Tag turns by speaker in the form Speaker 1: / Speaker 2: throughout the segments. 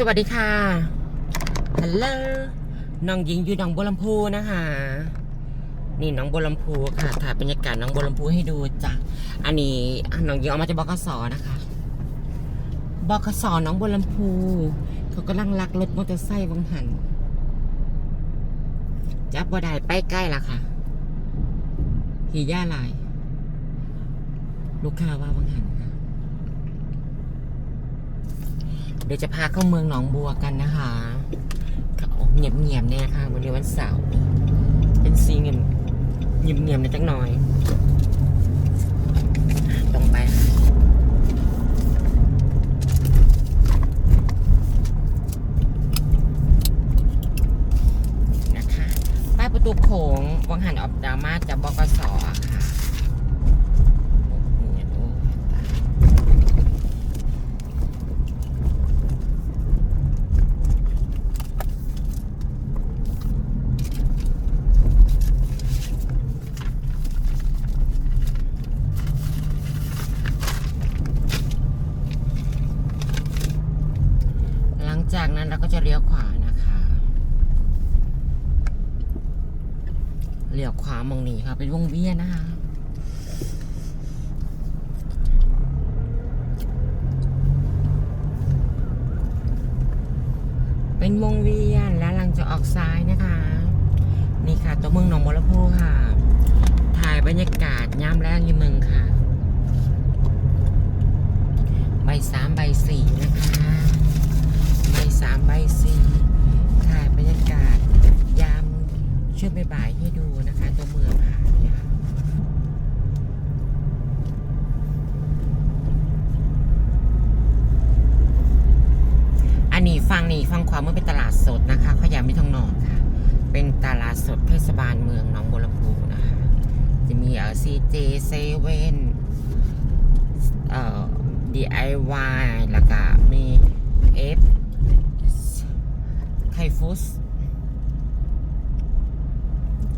Speaker 1: สวัสดีค่ะฮัลโหลน้องหญิงอยู่หนองบัวลำพูนะคะ นี่หน้องบัวลำพูค่ะ ถ่ายบรรยากาศหน้องบัวลำพูให้ดูจ้ะ อันนี้น้องหญิงเอามาจากบกสนะคะ บกสหน้องบัวลำพู เขากำลังลักรถมอเตอร์ไซค์วังหัน จับบ่ได้ไปใกล้ละค่ะขี่ย่าลาย ลูกค้าว่าวังหันค่ะ เดี๋ยวจะพาเข้าเมืองหนองบัวกันนะคะเขาเงียบเงียบแน่ค่ะวันนี้วันเสาร์เป็นซีเงียบเงียบเงียบในจักหน่อย ตรงไปนะคะป้ายประตูโขงวังหันออกดรามาจากบกสอะค่ะโอ้โหโอ้ตาย หลังจากนั้นเราก็จะเลี้ยวขวานะคะ เลี้ยวขวามองนี้ค่ะ เป็นวงเวียนนะคะ เป็นวงเวียนแล้วหลังจะออกซ้ายนะคะ นี่ค่ะ ตัวเมืองหนองบัวลำพูค่ะ ถ่ายบรรยากาศย่ามแรกยี่เมืองค่ะ ใบสามใบสี่นะคะ ใบสามใบสี่ถ่ายบรรยากาศ ยามช่วงบ่ายๆให้ดูนะคะ ตัวเมืองค่ะเนี่ยค่ะอันนี้ฟังนี่ฟัง ความว่าเป็นตลาดสดนะคะขยามิทองหนองค่ะ เป็นตลาดสดเทศบาลเมืองหนองบัวลำพูนะคะ จะมีเอ่อซีเจเซเว่นเอ่อ DIY แล้วก็มี F ไทฟุส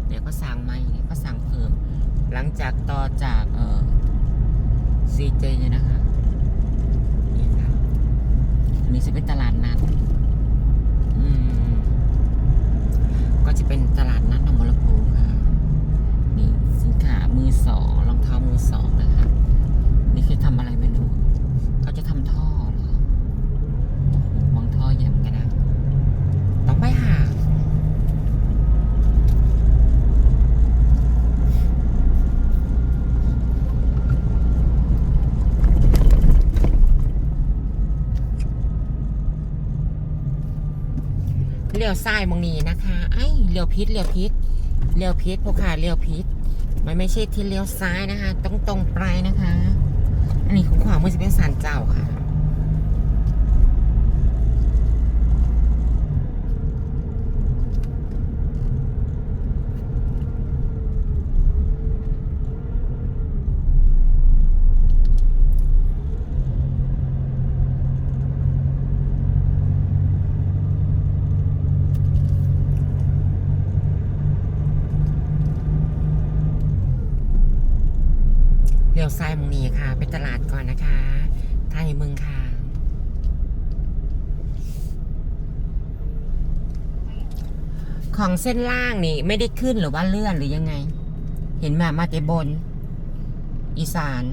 Speaker 1: เนี่ยวก็สั่งใหม่เนี่ยก็สั่งเพิ่ม หลังจากต่อจากเอ่อ CJ เนี่ยนะคะนี่ค่ะอันนี้จะเป็นตลาดนัด ก็จะเป็นตลาดนัดหนองบัวลำพูค่ะนี่สินค้ามือสองรองเท้ามือสองนะคะนี่คือทำอะไรไม่รู้เขาจะทำท่อเหรอ โอ้โหวางท่อใหญ่เหมือนกันนะ ต้องไปหา เลี้ยวซ้ายมองนี้นะคะไอ้เลี้ยวพิษเลี้ยวพิษเลี้ยวพิษพวกค่ะเลี้ยวพิษมันไม่ใช่ที่เลี้ยวซ้ายนะคะ ต้องตรงไปนะคะ อันนี้ของขวามือจะเป็นสารเจ้าค่ะ เลี้ยวซ้ายมองนี้ค่ะ ไปตลาดก่อนนะคะไทยเมืองค่ะ ของเส้นล่างนี่ ไม่ได้ขึ้นหรือว่าเลื่อนหรือยังไง เห็นมามาแต่บน อีสาน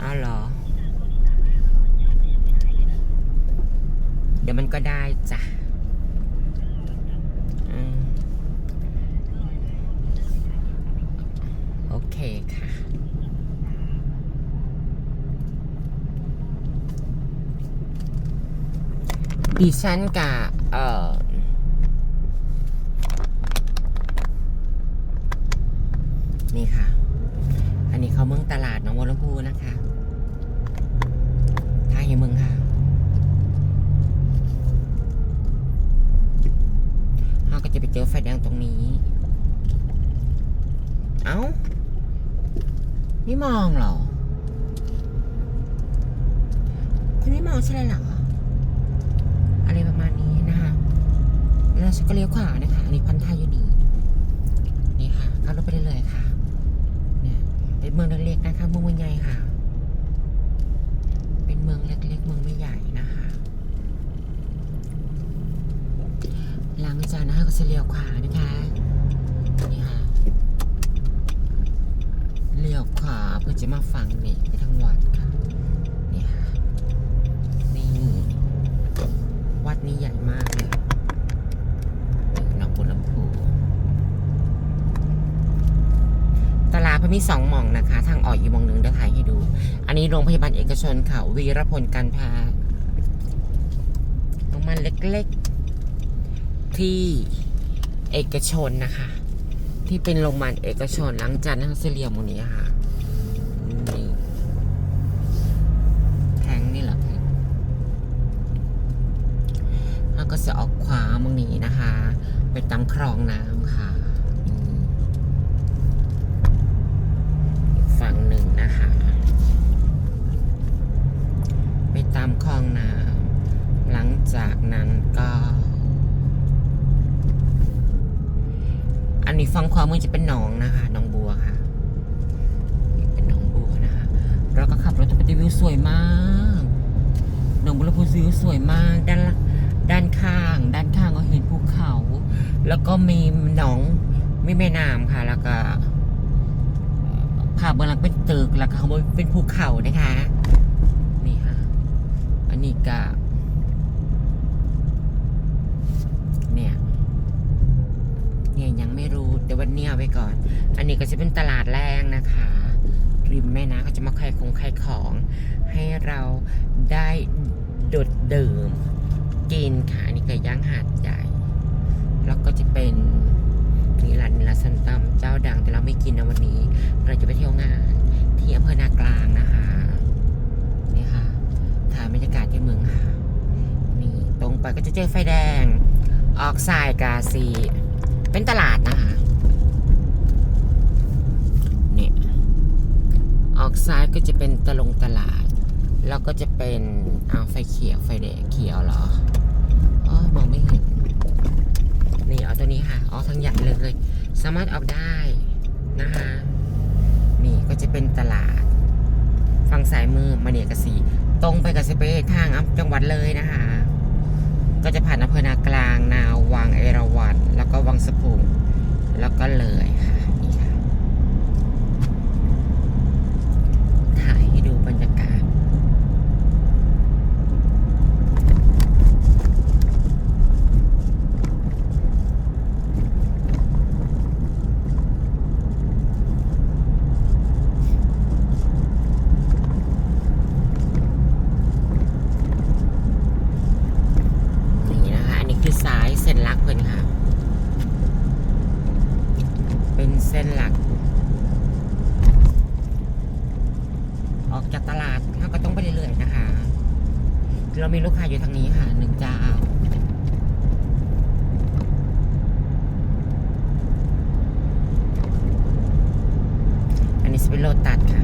Speaker 1: อ้าวเหรอ เดี๋ยวมันก็ได้จ้ะโอเคค่ะดิฉันกับเอ่อ นี่ค่ะ อันนี้เขาเมืองตลาดหนองบัวลำพูนะคะท่าเฮเมืองค่ะเราก็จะไปเจอไฟแดงตรงนี้ เอ้า ไม่มองเหรอ คุณไม่มองใช่ไหมเหรออะไรประมาณนี้นะคะแล้วฉันก็เลี้ยวขวานะคะ อันนี้พันธายอยู่นี่นี่ค่ะขับรถไปเรื่อยๆค่ะ เป็นเมืองเล็กๆนะคะเมืองไม่ใหญ่ค่ะ เป็นเมืองเล็กๆเมืองไม่ใหญ่นะคะ หลังจากนะคะก็จะเลี้ยวขวานะคะนี่ค่ะเลี้ยวขวาเพื่อจะมาฝั่งนี่ไปทางวัดค่ะนี่ค่ะนี่วัดนี้ใหญ่มากเลย ตลาดพมีสองหม่องนะคะ ทางออกอีกหม่องหนึ่งเดี๋ยวถ่ายให้ดู อันนี้โรงพยาบาลเอกชนค่ะ วีรพลการแพทย์โรงพยาบาลเล็กๆ ที่เอกชนนะคะ ที่เป็นโรงพยาบาลเอกชนหลังจากนั้นเสเลียมตรงนี้ค่ะแทงนี่แหละแล้วก็จะออกขวามึงนี้นะคะ ไปตามคลองน้ำค่ะอืมอีก ฝั่งหนึ่งนะคะ ไปตามคลองน้ำหลังจากนั้นก็ อันนี้ฝั่งขวามือจะเป็นหนองนะคะหนองบัวค่ะเป็นหนองบัวนะคะเราก็ขับรถไปดูวิวสวยมากหนองบัวลำพูวิวสวยมากด้านด้านข้าง ด้านข้างก็เห็นภูเขา แล้วก็มีหนองมีแม่น้ำค่ะแล้วก็ ภาพเบื้องหลังเป็นตึกแล้วก็ข้างบนเป็นภูเขานะคะนี่ค่ะอันนี้ก็เนี่ยเนี่ยยังไม่รู้แต่วันเนี้ยไว้ก่อน อันนี้ก็จะเป็นตลาดแรงนะคะริมแม่น้ำก็จะมาขายของขายของให้เราได้ดดดื่มกินค่ะอันนี่ก็ย่างหาดใหญ่ แล้วก็จะเป็น นี่ร้านนี่ร้านสันตำเจ้าดังแต่เราไม่กินนะวันนี้ เราจะไปเที่ยวงาน ที่อำเภอนากลางนะคะนี่ค่ะถ่ายบรรยากาศที่เมืองค่ะนี่ตรงไปก็จะเจอไฟแดง ออกสายกาซีเป็นตลาดนะคะเนี่ยออกซ้ายก็จะเป็นตะลงตลาด แล้วก็จะเป็นเอาไฟเขียวไฟแดงเขียวเหรอมองไม่เห็น นี่เอาตัวนี้ค่ะออาทั้งใหญ่เลย สามารถออกได้นะคะนี่ก็จะเป็นตลาด ฝั่งสายมือมาเนียกสีตรงไปกับสเปซทางอำจังหวัดเลยนะคะก็จะผ่านอำเภอนากลาง นาววังเอราวัณแล้วก็วังสะพุงแล้วก็เลยค่ะนี่ค่ะ ถ่ายให้ดูบรรยากาศ นี่นะคะ อันนี้คือสายเส้นหลักเพิ่นค่ะ เป็นเส้นหลัก ออกจากตลาดเราก็ต้องไปเรื่อยๆนะคะ เรามีลูกค้าอยู่ทางนี้ค่ะหนึ่งเจ้า อั นนี้สเป็นโลตัดค่ะ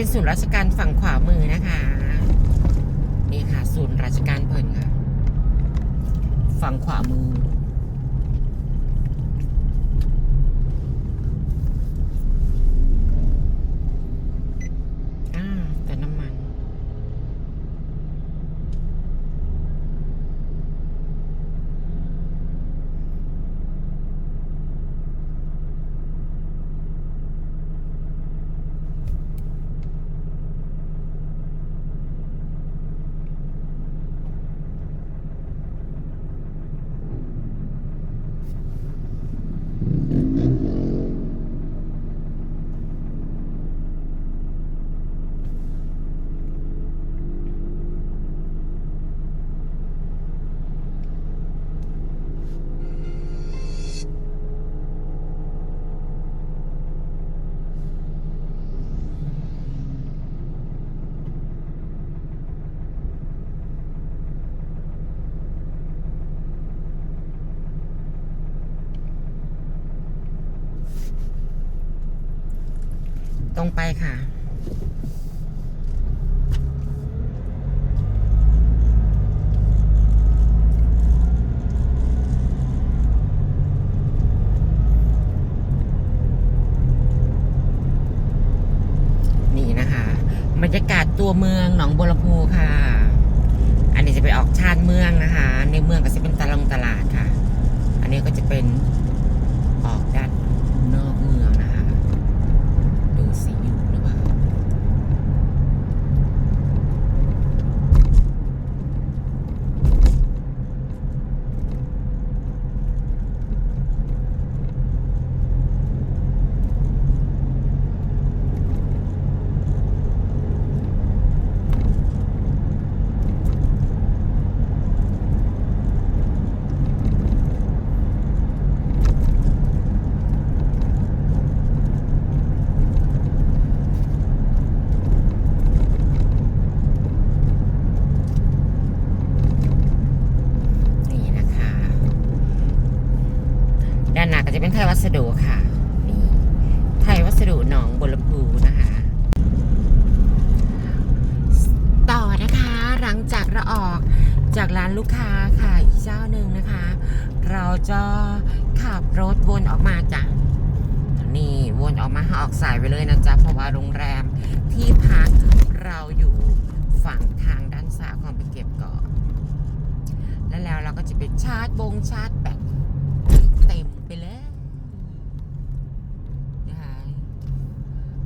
Speaker 1: เป็นศูนย์ราชการฝั่งขวามือนะคะ นี่ค่ะ ศูนย์ราชการเพลินค่ะ ฝั่งขวามือ รงไปค่ะ นี่นะคะบรรยากาศตัวเมืองหนองบัวลำพูค่ะ อันนี้จะไปออกชานเมืองนะคะ ในเมืองก็จะเป็นตลงตลาดค่ะ อันนี้ก็จะเป็นออกด้านนอกเมืองนะคะ ดูสีอยู่หรือเปล่า นี่นะคะ ด้านหน้าก็จะเป็นไทยวัสดุค่ะ นี่ไทยวัสดุหนองบัวลำพูนะคะ ต่อนะคะหลังจากเราออกจากร้านลูกค้าค่ะอีกเจ้าหนึ่งนะคะ เราจะขับรถวนออกมาจ้ะนี่วนออกมาออกสายไปเลยนะจ๊ะเพราะว่าโรงแรมที่พักเราอยู่ฝั่งทางด้านซ้ายของไปเก็บก่อน แล้วแล้วเราก็ จะไปชาร์จบงชาร์จแบตเต็มไปเลยนะคะ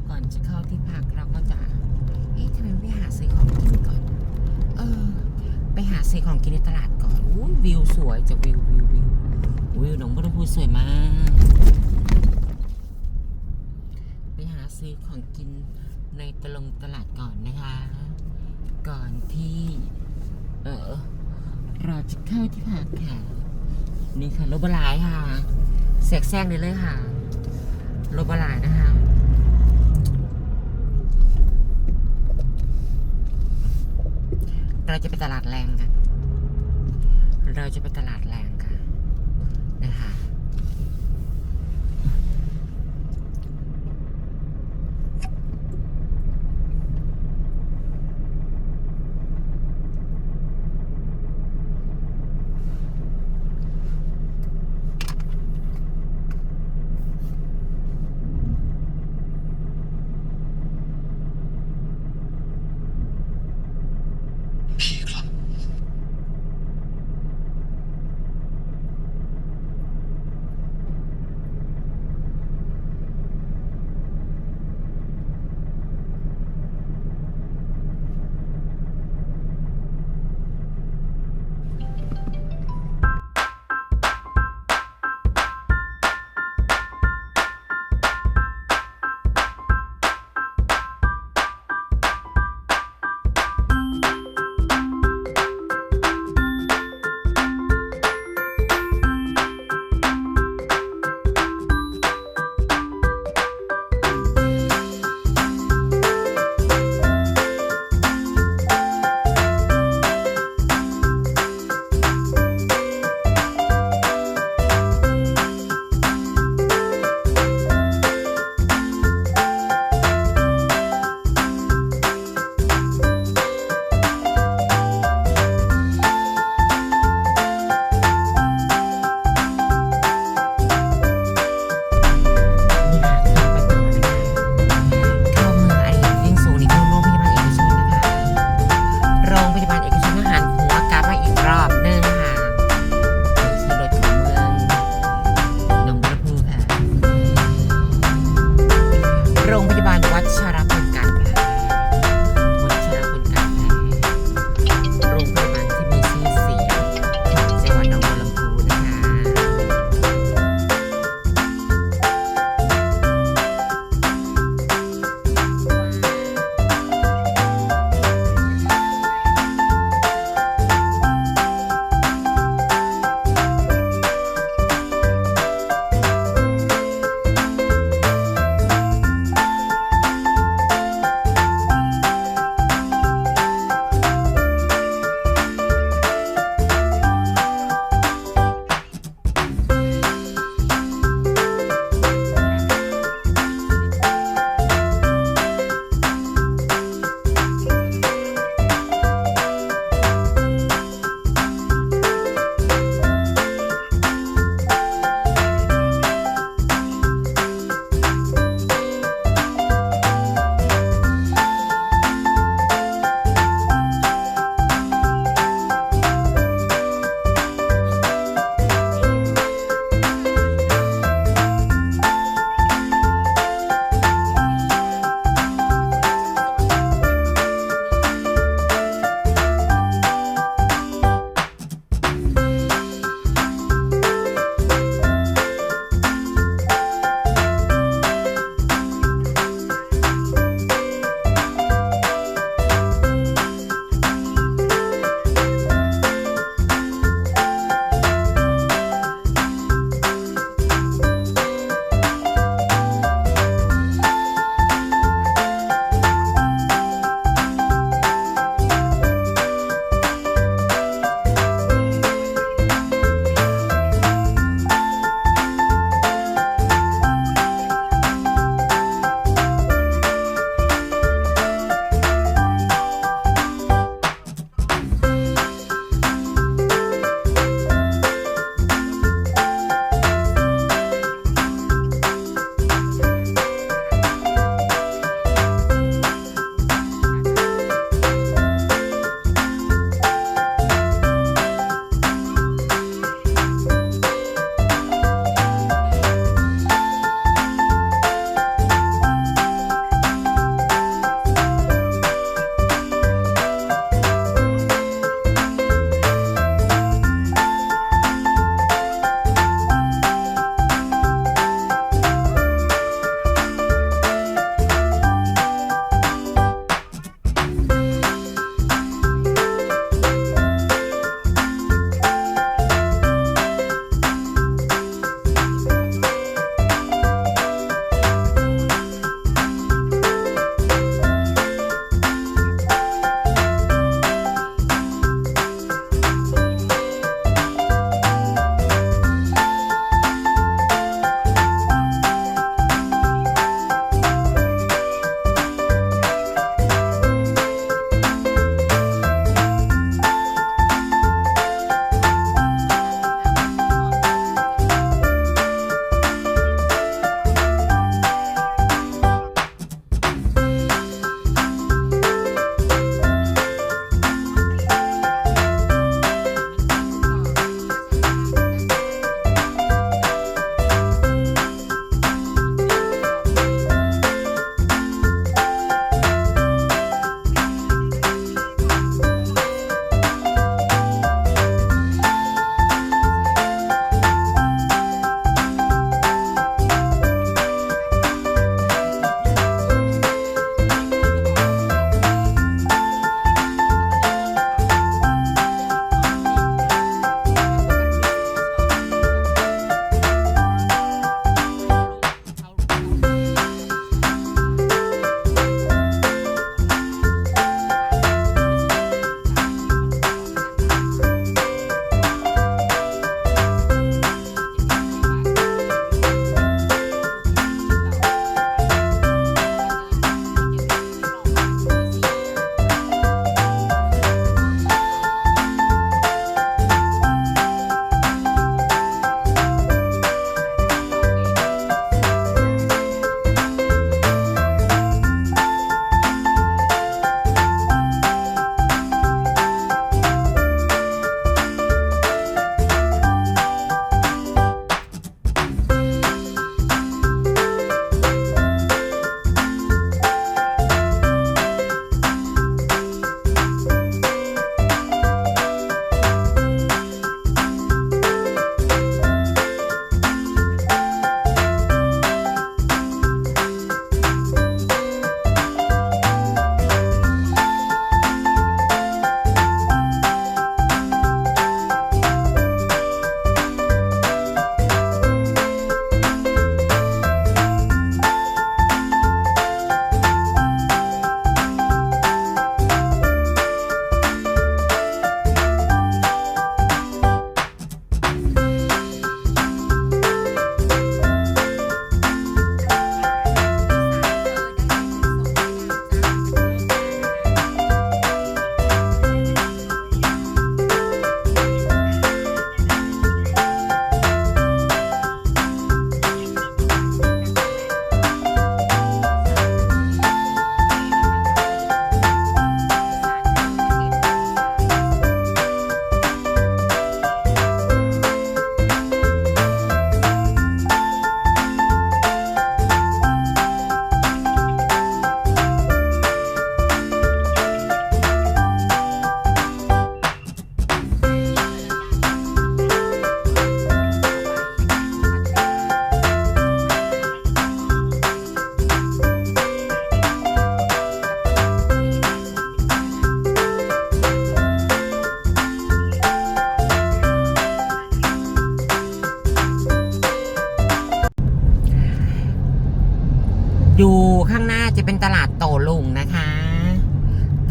Speaker 1: ก่อนจะเข้าที่พักเราก็จะ เอ๊ะทำไมไม่ไปหาซื้อของกินก่อน เออ ไปหาซื้อของกินในตลาดก่อนอู้วิวสวยจากวิววิววิววิวหนองบัวลำพูสวยมาก ไปหาซื้อของกินในตลงตลาดก่อนนะคะ ก่อนที่ เออ เราจะเข้าที่พักค่ะ นี่ค่ะรถบลายค่ะแสกแซงเลยเลยค่ะรถบลายนะคะเราจะไปตลาดแรงกันเราจะไปตลาดแรงค่ะนะคะ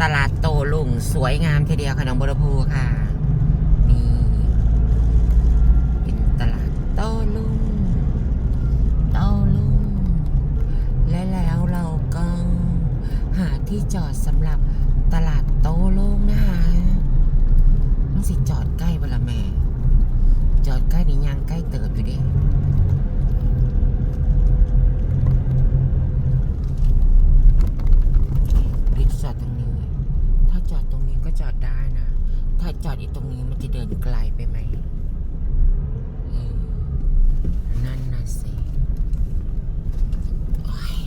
Speaker 1: ตลาดโตลุงสวยงามทีเดียวค่ะน้องบัวพูค่ะนี่เป็นตลาดโตลุงโตลุงและแล้วเราก็หาที่จอดสำหรับตลาดโตลุงนะคะต้องสิจอดใกล้เวละแม่ จอดใกล้นี่ยังใกล้เติบอยู่ดิรือจอดตรงนี้ จอดตรงนี้ก็จอดได้นะ ถ้าจอดอีกตรงนี้มันจะเดินไกลไปไหมนั่นน่ะสิโอ๊ย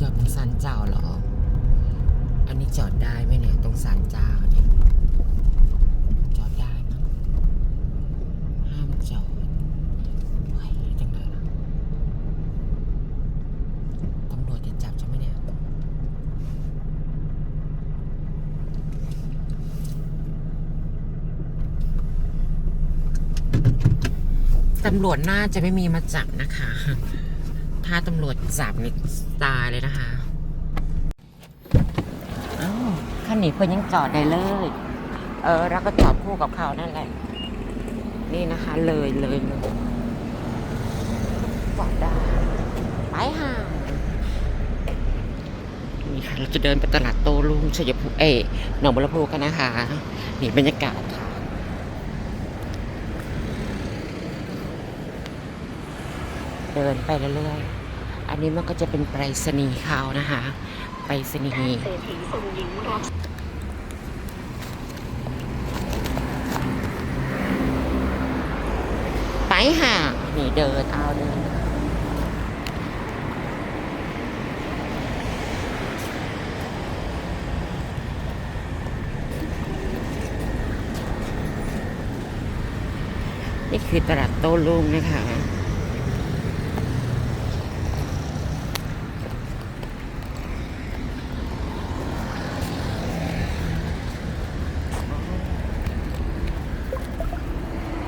Speaker 1: จอดตรงสันเจ้าเหรอ อันนี้จอดได้ไหมเนี่ย ตรงสันเจ้าเนี่ย จอดได้มั้งห้ามจอดไว้จังเลยนะตำรวจจะจับใช่ไหมเนี่ย ตำรวจน่าจะไม่มีมาจับนะคะ ถ้าตำรวจจับนี่ตายเลยนะคะอ้าวคันนี้เพิ่นยังจอดได้เลย เออแล้วก็จอดคู่กับเขานั่นแหละ นี่นะคะ เลยเลยเลยจอดได้ไปห่างนี่ค่ะเราจะเดินไปตลาดโตลุงชัยภูมิเอยหนองบัวลำพูกันนะคะ นี่บรรยากาศค่ะ ดินไปเรื่อยๆ อันนี้มันก็จะเป็นไปรษณีย์เขานะคะไปรษณีย์
Speaker 2: เศรษฐีทรงหญิงรับ
Speaker 1: ไปห่านี่เดินเอาเดินนี่คือตลาดโต้รุ่งนะคะ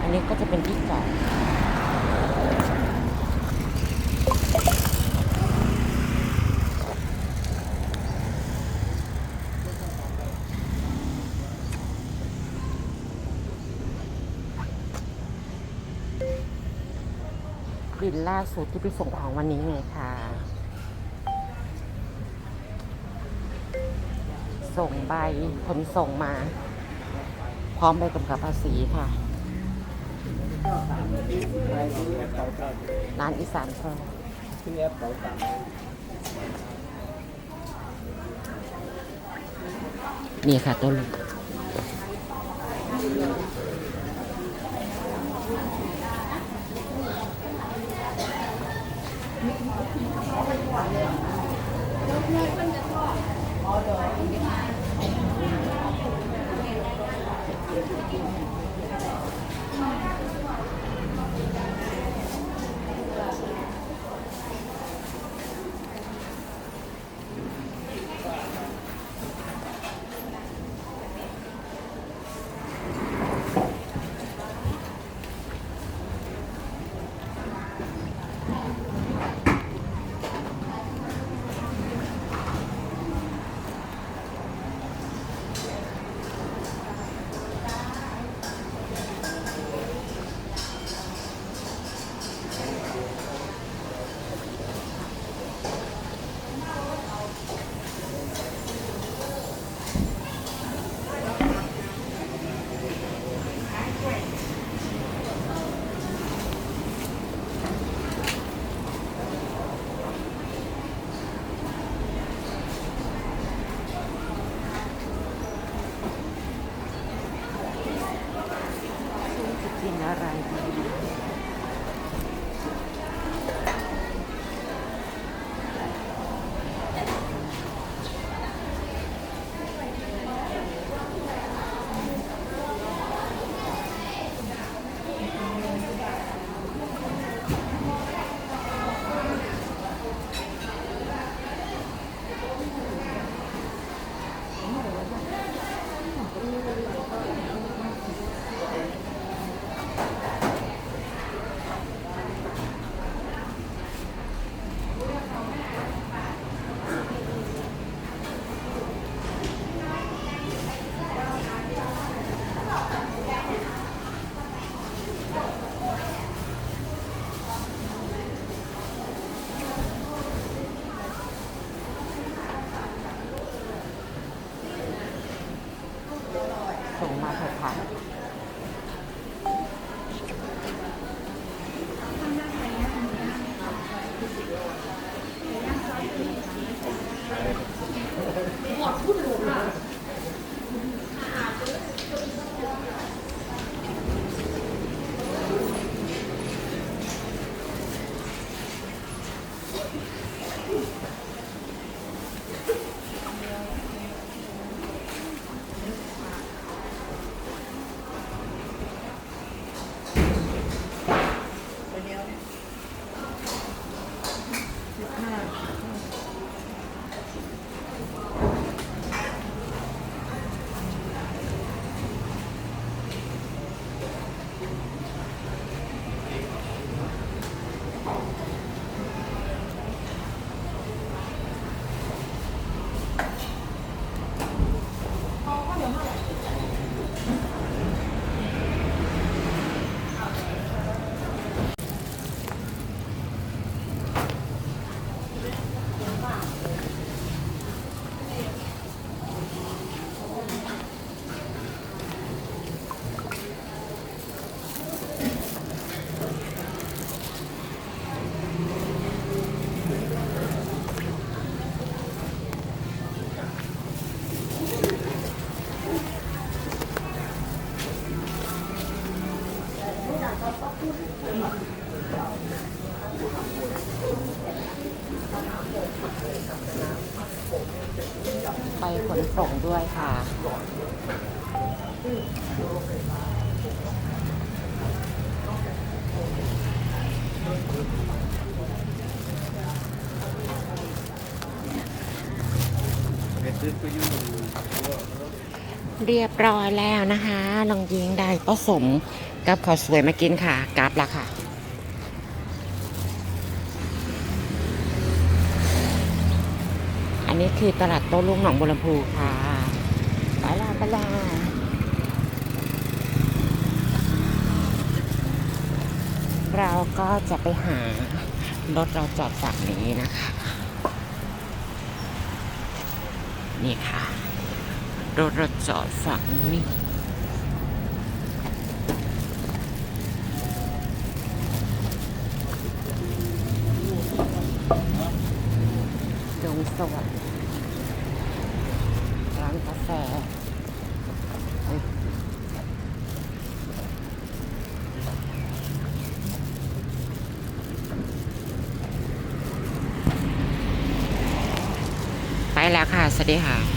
Speaker 1: อันนี้ก็จะเป็นที่จอด บิน ล่าสุดที่ไปส่งของวันนี้ไงค่ะ ส่งใบขนส่งมา พร้อมใบกำกับภาษีค่ะ ร้านอีสานเพิ่มนี่ค่ะตัวลูก อ๋อเดี๋ยว เรียบร้อยแล้วนะคะลองยิงได้ผสมกับข้าวสวยมากินค่ะกราบละค่ะอันนี้คือตลาดโต้รุ่งหนองบัวลำพูค่ะไปละไปละเราก็จะไปหารถเราจอดฝั่งนี้นะคะ นี่ค่ะ รถเราจอดฝั่งนี้ดงสวรรค์ร้านกาแฟไปแล้วค่ะ สวัสดีค่ะ